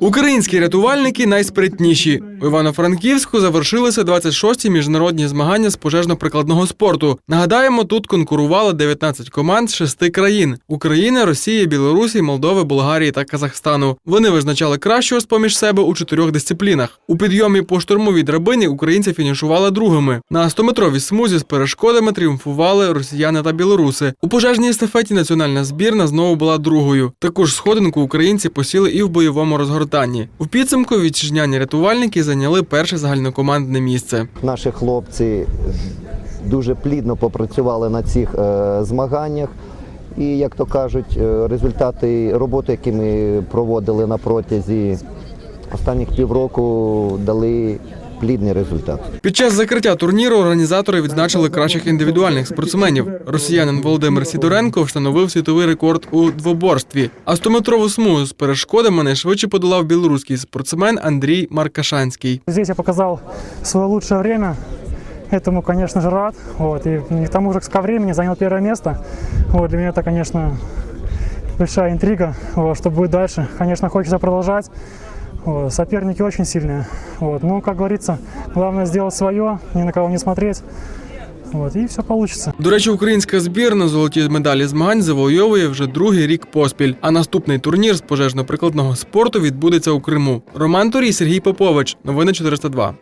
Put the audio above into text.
Українські рятувальники найспритніші. У Івано-Франківську завершилися 26-ті міжнародні змагання з пожежно-прикладного спорту. Нагадаємо, тут конкурували 19 команд з шести країн: України, Росії, Білорусі, Молдови, Болгарії та Казахстану. Вони визначали кращого з поміж себе у чотирьох дисциплінах. У підйомі по штурмовій драбині українці фінішували другими. На 100-метровій смузі з перешкодами тріумфували росіяни та білоруси. У пожежній естафеті національна збірна знову була другою. Також сходинку українці посіли і в бойовому розгортанні. У підсумку вітчизняні рятувальники зайняли перше загальнокомандне місце. Наші хлопці дуже плідно попрацювали на цих е, змаганнях. І, як то кажуть, е, результати роботи, які ми проводили на протязі останніх півроку, дали плідний результат. Під час закриття турніру організатори відзначили кращих індивідуальних спортсменів. Росіянин Володимир Сідоренко встановив світовий рекорд у двоборстві. А 100-метрову смугу з перешкодами найшвидше подолав білоруський спортсмен Андрій Маркашанський. Здесь я показал свое лучшее время. Этому, конечно же, рад. Вот. И к тому же ко времени занял первое место. Вот. Для меня это, конечно, большая интрига. Вот. Что будет дальше? Конечно, хочется продолжать. Вот. Соперники очень сильные. Вот. Ну, как говорится, главное сделать свое, ни на кого не смотреть. Вот. і все вийде. До речі, українська збірна золоті медалі змагань завойовує вже другий рік поспіль. А наступний турнір з пожежно-прикладного спорту відбудеться у Криму. Роман Турій, Сергій Попович. Новини 402.